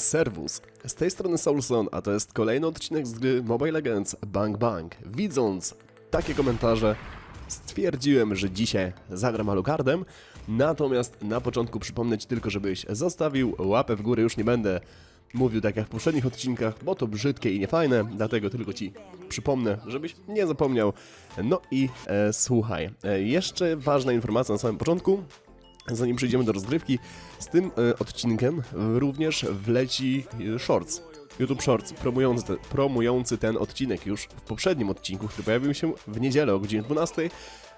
Servus, z tej strony Soulson, a to jest kolejny odcinek z gry Mobile Legends Bang Bang. Widząc takie komentarze, stwierdziłem, że dzisiaj zagram Alucardem, natomiast na początku przypomnę Ci tylko, żebyś zostawił łapę w górę, już nie będę mówił tak jak w poprzednich odcinkach, bo to brzydkie i niefajne, dlatego tylko Ci przypomnę, żebyś nie zapomniał. No i e, słuchaj, e, jeszcze ważna informacja na samym początku, zanim przejdziemy do rozgrywki, z tym e, odcinkiem również wleci e, Shorts. YouTube Shorts promujący, promujący ten odcinek już w poprzednim odcinku, który pojawił się w niedzielę o godzinie 12.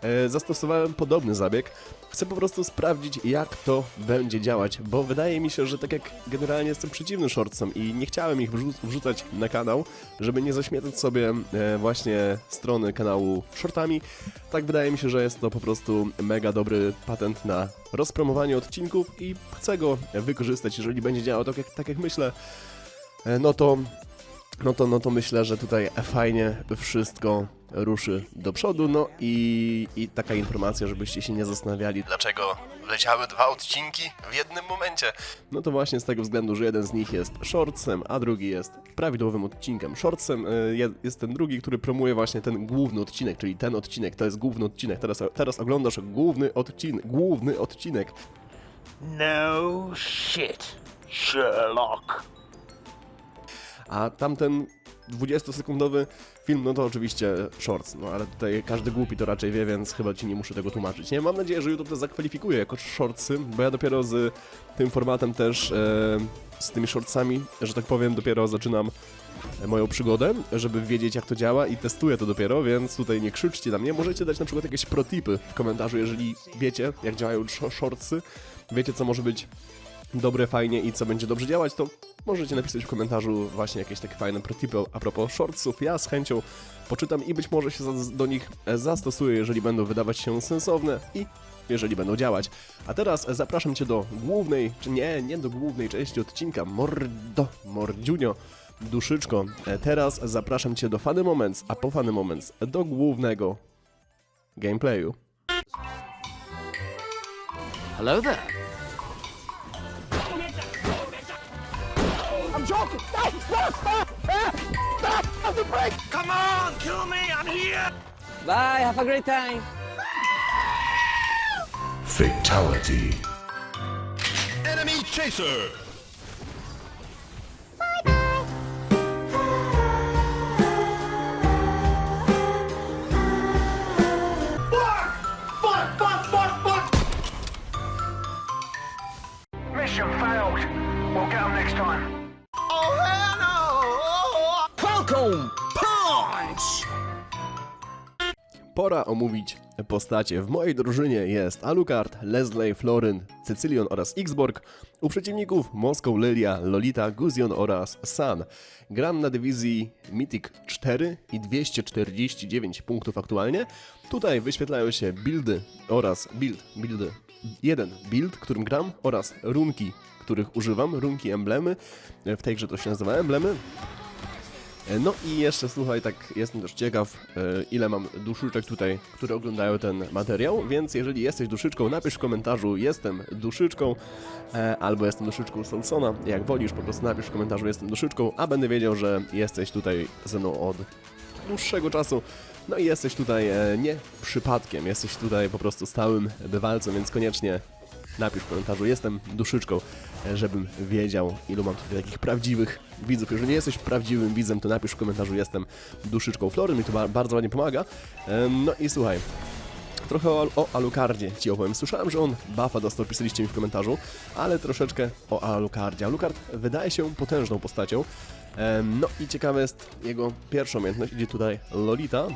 E, zastosowałem podobny zabieg. Chcę po prostu sprawdzić, jak to będzie działać, bo wydaje mi się, że tak jak generalnie jestem przeciwny shortsom i nie chciałem ich wrzu- wrzucać na kanał, żeby nie zaśmiecać sobie e, właśnie strony kanału shortami, tak wydaje mi się, że jest to po prostu mega dobry patent na rozpromowanie odcinków i chcę go wykorzystać, jeżeli będzie działał tak jak, tak jak myślę, no to, no to, no to myślę, że tutaj fajnie wszystko ruszy do przodu, no i, i taka informacja, żebyście się nie zastanawiali, dlaczego wleciały dwa odcinki w jednym momencie. No to właśnie z tego względu, że jeden z nich jest shortsem, a drugi jest prawidłowym odcinkiem. Shortsem je- jest ten drugi, który promuje właśnie ten główny odcinek, czyli ten odcinek, to jest główny odcinek. Teraz, teraz oglądasz główny odcinek, główny odcinek. No shit, Sherlock. A tamten 20-sekundowy film, no to oczywiście shorts, no ale tutaj każdy głupi to raczej wie, więc chyba ci nie muszę tego tłumaczyć, nie? Mam nadzieję, że YouTube to zakwalifikuje jako shortsy, bo ja dopiero z tym formatem też, e, z tymi shortsami, że tak powiem, dopiero zaczynam moją przygodę, żeby wiedzieć jak to działa i testuję to dopiero, więc tutaj nie krzyczcie na mnie. Możecie dać na przykład jakieś protipy w komentarzu, jeżeli wiecie jak działają sh- shortsy, wiecie co może być dobre, fajnie i co będzie dobrze działać, to możecie napisać w komentarzu właśnie jakieś takie fajne protipy a propos shortsów. Ja z chęcią poczytam i być może się do nich zastosuję, jeżeli będą wydawać się sensowne i jeżeli będą działać. A teraz zapraszam Cię do głównej, czy nie, nie do głównej części odcinka, mordo, mordziunio, duszyczko. E, Teraz zapraszam Cię do Funny Moments, a po Funny Moments do głównego gameplayu. Hello there. Stop! Stop! Stop! Stop! Stop the break! Come on, kill me, I'm here. Bye, have a great time. Fatality. Enemy chaser! Fuck! Fuck! Fuck! Fuck! Mission failed. We'll get them next time. Pora omówić postacie. W mojej drużynie jest Alucard, Leslie, Floryn, Cecylion oraz Xborg. U przeciwników Moscow, Lilia, Lolita, Guzion oraz San. Gram na dywizji Mythic 4 i 249 punktów aktualnie. Tutaj wyświetlają się buildy oraz build, buildy. Jeden build, którym gram oraz runki, których używam, runki emblemy. W tej grze to się nazywa emblemy. E, No i jeszcze słuchaj, tak jestem też ciekaw, e, ile mam duszyczek tutaj, które oglądają ten materiał, więc jeżeli jesteś duszyczką, napisz w komentarzu jestem duszyczką, e, albo jestem duszyczką Solsona, jak wolisz, po prostu napisz w komentarzu jestem duszyczką, a będę wiedział, że jesteś tutaj ze mną od dłuższego czasu. No i jesteś tutaj nie przypadkiem, jesteś tutaj po prostu stałym bywalcem, więc koniecznie napisz w komentarzu jestem duszyczką, e, żebym wiedział, ilu mam tutaj takich prawdziwych widzów. Jeżeli jesteś prawdziwym widzem, to napisz w komentarzu jestem duszyczką. Flory mi to ba- bardzo ładnie pomaga. No i słuchaj, Trochę o, o Alucardzie ci opowiem. Słyszałem, że on buffa dostał, pisaliście mi w komentarzu, ale troszeczkę o Alucardzie. Alucard wydaje się potężną postacią. No i ciekawa jest jego pierwsza umiejętność. Idzie tutaj Lolita.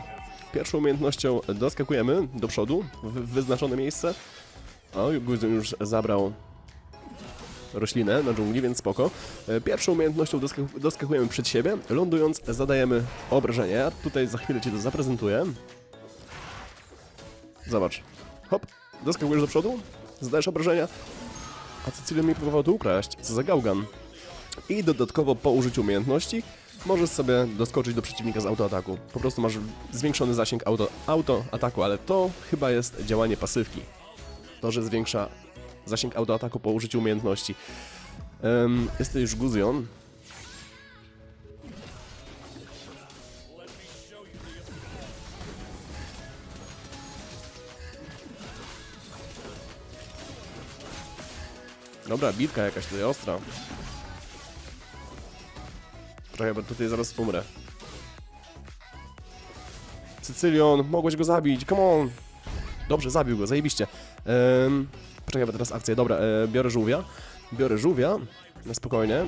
Pierwszą umiejętnością doskakujemy do przodu w wyznaczone miejsce. O, Guzon już zabrał roślinę na dżungli, więc spoko. E, Pierwszą umiejętnością doskak- doskakujemy przed siebie, lądując zadajemy obrażenie. Ja tutaj za chwilę Ci to zaprezentuję. Zobacz. Hop, doskakujesz do przodu, zadajesz obrażenia, a Cecilion mi próbował to ukraść. Co za gałgan. I dodatkowo po użyciu umiejętności możesz sobie doskoczyć do przeciwnika z autoataku. Po prostu masz zwiększony zasięg auto, auto ale to chyba jest działanie pasywki. To, że zwiększa zasięg autoataku po użyciu umiejętności. Um, jest to już Guzion. Dobra, bitka jakaś tutaj ostra. Czekaj, bo tutaj zaraz umrę. Cycylion, mogłeś go zabić, come on! Dobrze, zabił go, zajebiście. Um, poczekaj, teraz akcja. Dobra, e, biorę żółwia. Biorę żółwia, na spokojnie.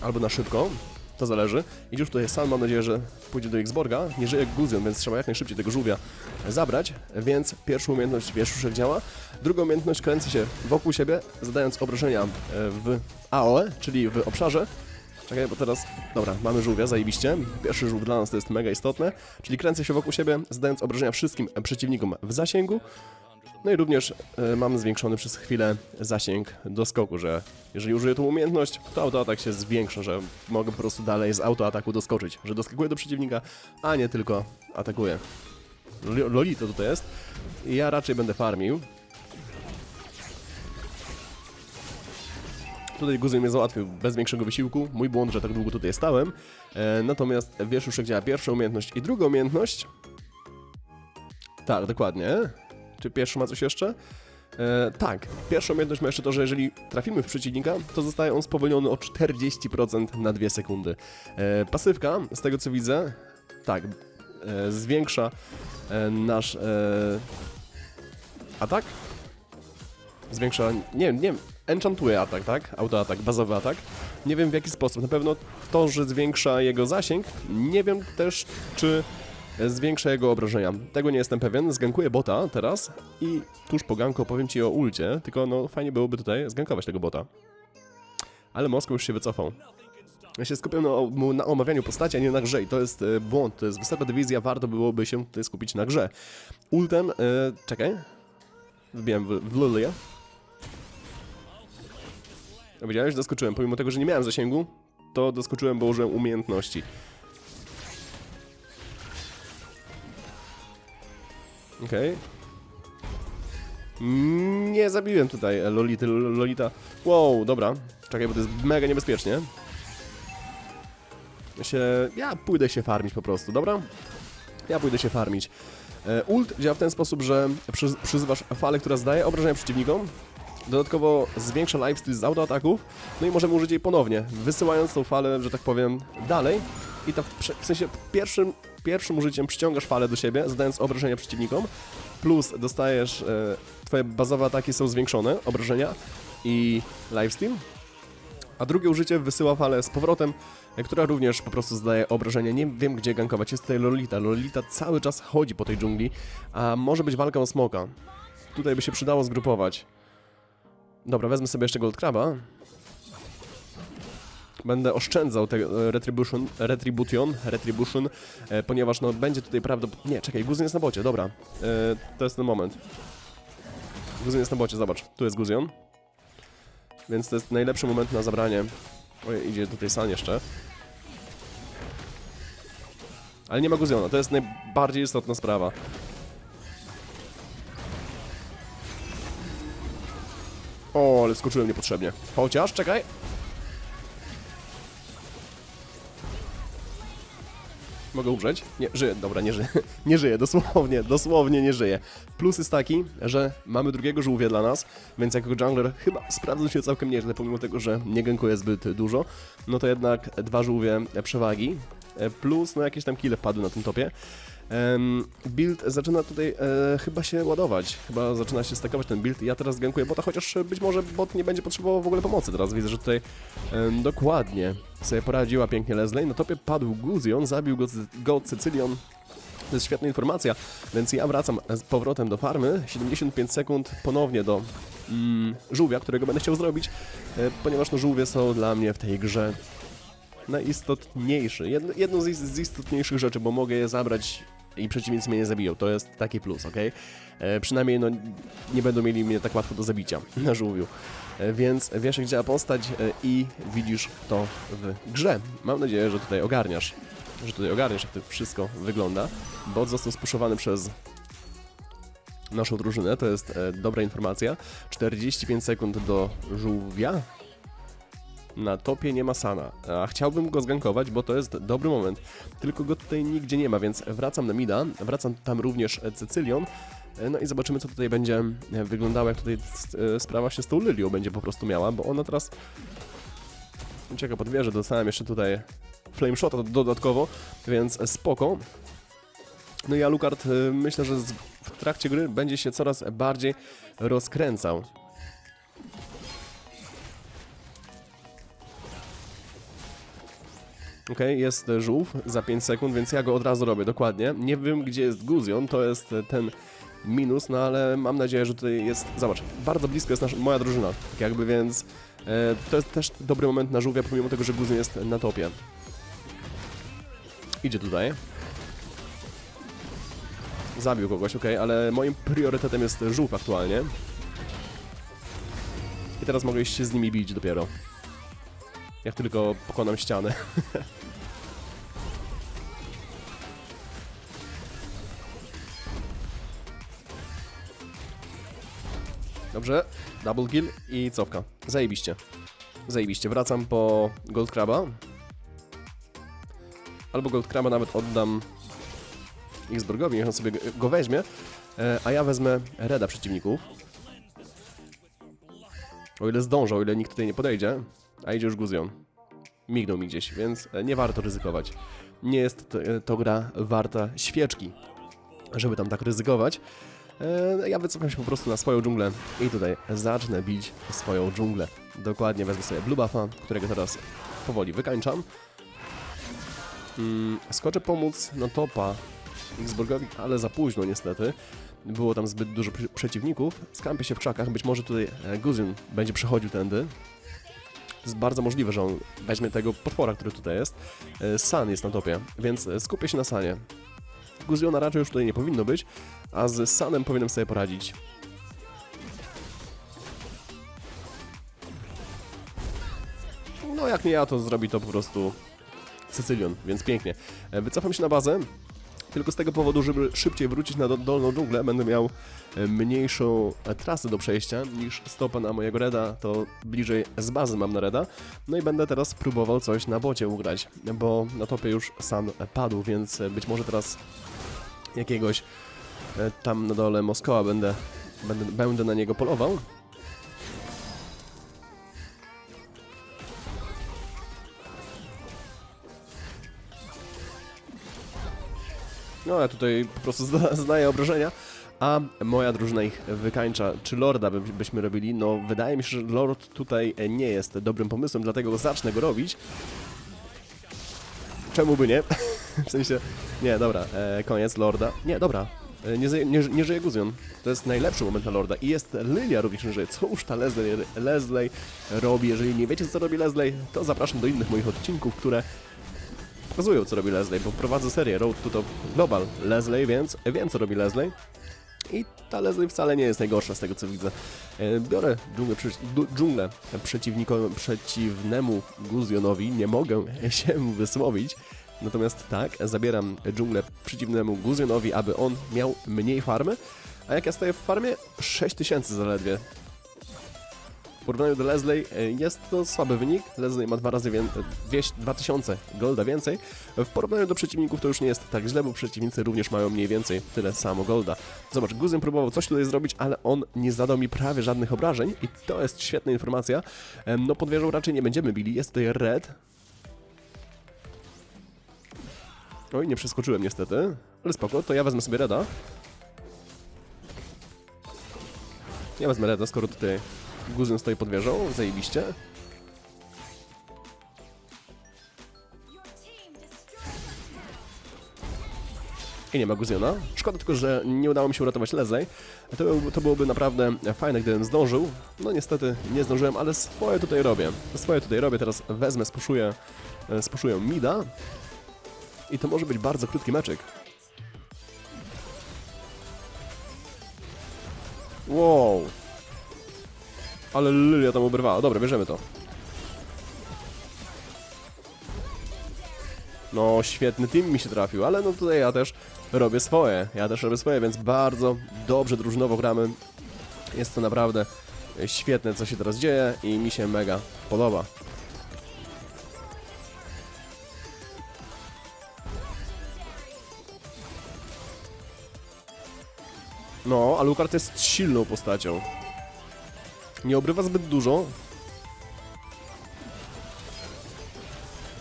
Albo na szybko, to zależy. I już tutaj sam mam nadzieję, że pójdzie do Xborga. Nie żyje Guzion, więc trzeba jak najszybciej tego żółwia zabrać. Więc pierwszą umiejętność wieszuszek działa. Drugą umiejętność kręci się wokół siebie, zadając obrażenia e, w AOE, czyli w obszarze. Czekaj, bo teraz... Dobra, mamy żółwia, zajebiście. Pierwszy żółw dla nas to jest mega istotne. Czyli kręcę się wokół siebie, zadając obrażenia wszystkim przeciwnikom w zasięgu. No i również e, mam zwiększony przez chwilę zasięg do skoku, że jeżeli użyję tą umiejętność, to autoatak się zwiększa, że mogę po prostu dalej z autoataku doskoczyć, że doskakuję do przeciwnika, a nie tylko atakuję. Lo- Lolito tutaj jest. Ja raczej będę farmił. Tutaj Guzyn mnie załatwił bez większego wysiłku. Mój błąd, że tak długo tutaj stałem. E, natomiast jak działa pierwsza umiejętność i druga umiejętność. Tak, dokładnie. Czy pierwszy ma coś jeszcze? E, tak, pierwsza umiejętność ma jeszcze to, że jeżeli trafimy w przeciwnika, to zostaje on spowolniony o 40% na 2 sekundy. E, pasywka, z tego co widzę, tak, e, zwiększa e, nasz e, atak. Zwiększa, nie nie wiem, enchantuje atak, tak? Autoatak, bazowy atak. Nie wiem w jaki sposób, na pewno to, że zwiększa jego zasięg, nie wiem też czy zwiększa jego obrażenia. Tego nie jestem pewien. Zgankuję bota teraz i tuż po ganku opowiem Ci o ulcie, tylko no fajnie byłoby tutaj zgankować tego bota. Ale Moskwa już się wycofał. Ja się skupiam na, na omawianiu postaci, a nie na grze i to jest e, błąd. To jest wysoka dywizja, warto byłoby się tutaj skupić na grze. Ultem, e, czekaj, wbiłem w, w Lilię. Widziałeś? Doskoczyłem. Pomimo tego, że nie miałem zasięgu, to doskoczyłem, bo użyłem umiejętności. Okej. Mm, Nie zabiłem tutaj Lolity, Lolita. Wow, dobra. Czekaj, bo to jest mega niebezpiecznie. Ja się... Ja pójdę się farmić po prostu, dobra? Ja pójdę się farmić. E, Ult działa w ten sposób, że przy, przyzywasz falę, która zdaje obrażenia przeciwnikom. Dodatkowo zwiększa lifesteal z autoataków. No i możemy użyć jej ponownie, wysyłając tą falę, że tak powiem, dalej. I w sensie pierwszym, pierwszym użyciem przyciągasz falę do siebie, zadając obrażenia przeciwnikom. Plus dostajesz, e, twoje bazowe ataki są zwiększone, obrażenia i lifesteal. A drugie użycie wysyła falę z powrotem, e, która również po prostu zdaje obrażenia. Nie wiem gdzie gankować. Jest tutaj Lolita. Lolita cały czas chodzi po tej dżungli, a może być walka o smoka. Tutaj by się przydało zgrupować. Dobra, wezmę sobie jeszcze Gold Craba. Będę oszczędzał te e, Retribution, Retribution, Retribution, e, ponieważ no będzie tutaj prawdopodobnie... Nie, czekaj, Guzion jest na bocie, dobra. E, to jest ten moment. Guzion jest na bocie, zobacz. Tu jest Guzion. Więc to jest najlepszy moment na zabranie. Oj, idzie tutaj San jeszcze. Ale nie ma Guziona, to jest najbardziej istotna sprawa. O, ale skoczyłem niepotrzebnie. Chociaż, czekaj. Mogę umrzeć? Nie, żyję. Dobra, nie żyję. Nie żyję, dosłownie, dosłownie nie żyję. Plus jest taki, że mamy drugiego żółwia dla nas, więc jako jungler chyba sprawdzą się całkiem nieźle, pomimo tego, że nie gankuje zbyt dużo. No to jednak dwa żółwie przewagi. E, Plus, no jakieś tam kile wpadły na tym topie. Build zaczyna tutaj e, chyba się ładować, chyba zaczyna się stakować ten build. Ja teraz gankuję bota, chociaż być może bot nie będzie potrzebował w ogóle pomocy. Teraz widzę, że tutaj dokładnie sobie poradziła pięknie Leslie. Na topie padł Guzion, zabił go, go Cecylion. To jest świetna informacja, więc ja wracam z powrotem do farmy. 75 sekund ponownie do mm, żółwia, którego będę chciał zrobić, e, ponieważ no żółwie są dla mnie w tej grze najistotniejszy, jedno, jedną z istotniejszych rzeczy, bo mogę je zabrać i przeciwnicy mnie nie zabiją. To jest taki plus, ok? E, przynajmniej no, nie będą mieli mnie tak łatwo do zabicia na żółwiu. E, więc wiesz jak działa postać e, i widzisz to w grze. Mam nadzieję, że tutaj ogarniasz, że tutaj ogarniasz jak to wszystko wygląda. Bot został spuszowany przez naszą drużynę, to jest e, dobra informacja. 45 sekund do żółwia. Na topie nie ma Sana, a chciałbym go zgankować, bo to jest dobry moment. Tylko go tutaj nigdzie nie ma, więc wracam na mida, wracam tam również Cecylion. E, No i zobaczymy, co tutaj będzie e, wyglądało, jak tutaj e, sprawa się z tą Lylią będzie po prostu miała, bo ona teraz ucieka pod wieżę, dostałem jeszcze tutaj flame shota dodatkowo, więc spoko. No i Alucard y, myślę, że w trakcie gry będzie się coraz bardziej rozkręcał. Okej, jest e, żółw za 5 sekund, więc ja go od razu robię, dokładnie. Nie wiem, gdzie jest Guzion, to jest ten minus, no ale mam nadzieję, że tutaj jest... Zobacz, bardzo blisko jest nasza, moja drużyna, tak jakby, więc e, to jest też dobry moment na żółwia, pomimo tego, że Guzion jest na topie. Idzie tutaj. Zabił kogoś, ok, ale moim priorytetem jest żółw aktualnie. I teraz mogę iść się z nimi bić dopiero. Jak tylko pokonam ścianę. Dobrze, double kill i cofka. Zajebiście. Zajebiście. Wracam po Gold Craba. Albo Gold Craba nawet oddam Xborgowi, niech on sobie go- go weźmie, e, a ja wezmę Reda przeciwników. O ile zdążę, o ile nikt tutaj nie podejdzie, a idzie już Guzion. Mignął mi gdzieś, więc e, nie warto ryzykować. Nie jest to, e, to gra warta świeczki, żeby tam tak ryzykować. E, Ja wycofam się po prostu na swoją dżunglę i tutaj zacznę bić swoją dżunglę. Dokładnie wezmę sobie blue buffa, którego teraz powoli wykańczam. Mm, skoczę pomóc na topa Xborgowi, ale za późno niestety. Było tam zbyt dużo przeciwników. Skampię się w krzakach, być może tutaj Guzin będzie przechodził tędy. Jest bardzo możliwe, że on weźmie tego potwora, który tutaj jest. E, San jest na topie, więc skupię się na Sanie. Guziona raczej już tutaj nie powinno być, a z Sanem powinienem sobie poradzić. No jak nie ja, to zrobi to po prostu Cecylion, więc pięknie. E, Wycofam się na bazę, tylko z tego powodu, żeby szybciej wrócić na do, dolną dżunglę, będę miał e, mniejszą e, trasę do przejścia niż stopa na mojego reda, to bliżej z bazy mam na reda. No i będę teraz próbował coś na bocie ugrać, bo na topie już San padł, więc e, być może teraz jakiegoś tam na dole Moskoła będę, będę, będę na niego polował. No ja tutaj po prostu zda, zdaję obrażenia, a moja drużyna ich wykańcza. Czy Lorda by, byśmy robili? No wydaje mi się, że Lord tutaj nie jest dobrym pomysłem, dlatego zacznę go robić. Czemu by nie? w sensie, nie, dobra, e, koniec Lorda. Nie, dobra, e, nie, nie, nie żyje Guzion. To jest najlepszy moment na Lorda. I jest Lilia również nie żyje. Ta Leslie, Leslie robi? Jeżeli nie wiecie, co robi Leslie, to zapraszam do innych moich odcinków, które pokazują, co robi Leslie, bo prowadzę serię Road to Top Global Leslie, więc wiem, co robi Leslie. I ta Leslie wcale nie jest najgorsza z tego, co widzę. E, Biorę dżunglę, dżunglę przeciwnemu Guzionowi, nie mogę się wysłowić. Natomiast tak, zabieram dżunglę przeciwnemu Guzionowi, aby on miał mniej farmy. A jak ja stoję w farmie? 6000 zaledwie. W porównaniu do Leslie e, jest to słaby wynik. Leslie ma dwa razy więcej, 2000 golda więcej. W porównaniu do przeciwników to już nie jest tak źle, bo przeciwnicy również mają mniej więcej tyle samo golda. Zobacz, Guzyn próbował coś tutaj zrobić, ale on nie zadał mi prawie żadnych obrażeń i to jest świetna informacja. No pod wieżą raczej nie będziemy bili, jest tutaj Red. Oj, nie przeskoczyłem niestety, ale spoko, to ja wezmę sobie Reda. Ja wezmę Reda, skoro tutaj Guzyn stoi pod wieżą, zajebiście. I nie ma Guziona. Szkoda tylko, że nie udało mi się uratować Leslie. To, to byłoby naprawdę fajne, gdybym zdążył. No niestety nie zdążyłem, ale swoje tutaj robię. Swoje tutaj robię, teraz wezmę, spuszuję, e, spuszuję Mida. I to może być bardzo krótki meczyk. Wow. Ale Lilia tam oberwała. Dobra, bierzemy to. No, świetny team mi się trafił, ale no tutaj ja też robię swoje. Ja też robię swoje, więc bardzo dobrze drużynowo gramy. Jest to naprawdę świetne, co się teraz dzieje i mi się mega podoba. No, Alucard jest silną postacią. Nie obrywa zbyt dużo.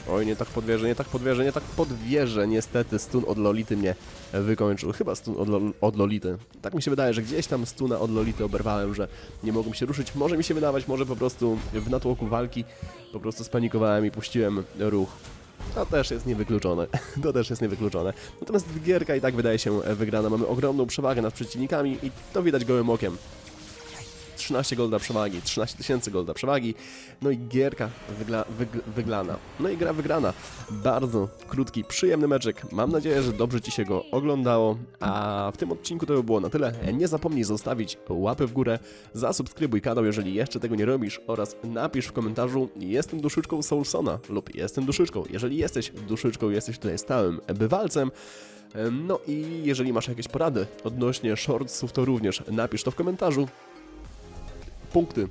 Oj, nie tak podwierzę, nie tak podwierzę, nie tak podwierzę. Niestety stun od Lolity mnie wykończył. Chyba stun od, od Lolity. Tak mi się wydaje, że gdzieś tam stuna od Lolity oberwałem, że nie mogłem się ruszyć. Może mi się wydawać, może po prostu w natłoku walki po prostu spanikowałem i puściłem ruch. To też jest niewykluczone. To też jest niewykluczone. Natomiast gierka i tak wydaje się wygrana. Mamy ogromną przewagę nad przeciwnikami i to widać gołym okiem. 13 golda przewagi, 13 tysięcy golda przewagi, no i gierka wygla, wygl, wyglana. No i gra wygrana. Bardzo krótki, przyjemny meczek. Mam nadzieję, że dobrze Ci się go oglądało, a w tym odcinku to by było na tyle. Nie zapomnij zostawić łapy w górę, zasubskrybuj kanał, jeżeli jeszcze tego nie robisz oraz napisz w komentarzu jestem duszyczką Soulsona lub jestem duszyczką. Jeżeli jesteś duszyczką, jesteś tutaj stałym bywalcem, no i jeżeli masz jakieś porady odnośnie shortsów, to również napisz to w komentarzu punkty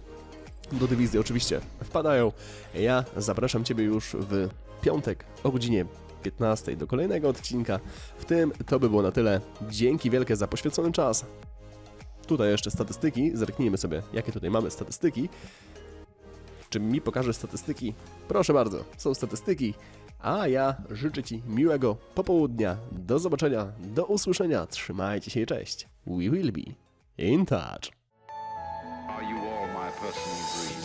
do dywizji oczywiście wpadają. Ja zapraszam Ciebie już w piątek o godzinie 15 do kolejnego odcinka. W tym to by było na tyle. Dzięki wielkie za poświęcony czas. Tutaj jeszcze statystyki. Zerknijmy sobie, jakie tutaj mamy statystyki. Czy mi pokaże statystyki? Proszę bardzo, są statystyki. A ja życzę Ci miłego popołudnia. Do zobaczenia, do usłyszenia. Trzymajcie się i cześć. We will be in touch. personal greed.